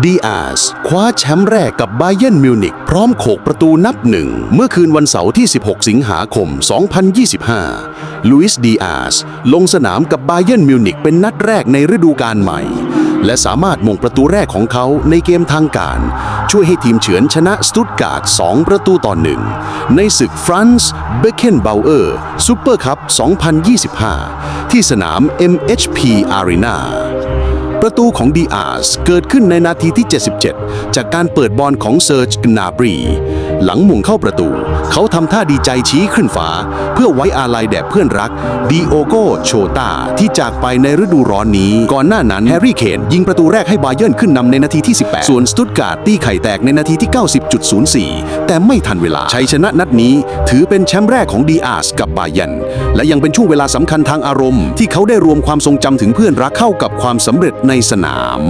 ดีอาสคว้าแชมป์แรกกับไบเยนมิวนิกพร้อมโขกประตูนับหนึ่ง เมื่อคืนวันเสาร์ที่ 16 สิงหาคม 2025 ลุยส์ดีอาสลงสนามกับไบเยนมิวนิกเป็นนัดแรกในฤดูกาลใหม่ และสามารถมงประตูแรกของเขาในเกมทางการ ช่วยให้ทีมเฉือนชนะสตุตการ์ด 2 ประตูต่อหนึ่งในศึกฟรานซ์เบเคนเบลเออร์ซูเปอร์คัพ 2025 ที่สนาม MHP Arena ประตูของดีอาร์สเกิดขึ้นในนาทีที่ 77 จากการเปิดบอลของเซิร์จกนาบรี หลังมุงเข้าประตู เขาทำท่าดีใจชี้ขึ้นฟ้า เพื่อไว้อาลัยแด่เพื่อนรักดีโอโกโชตาที่จากไปในฤดูร้อนนี้ ก่อนหน้านั้นแฮร์รี่เคนยิงประตูแรกให้บาเยิร์นขึ้นนำในนาทีที่ 18 ส่วนสตุตการ์ดตีไข่แตกในนาทีที่ 90.04 แต่ไม่ทันเวลาชัยชนะนัดนี้ถือเป็นแชมป์แรกของดีอาร์สกับบาเยิร์นและยังเป็นช่วงเวลาสำคัญทางอารมณ์ ที่เขาได้รวมความทรงจำถึงเพื่อนรักเข้ากับความสำเร็จในสนาม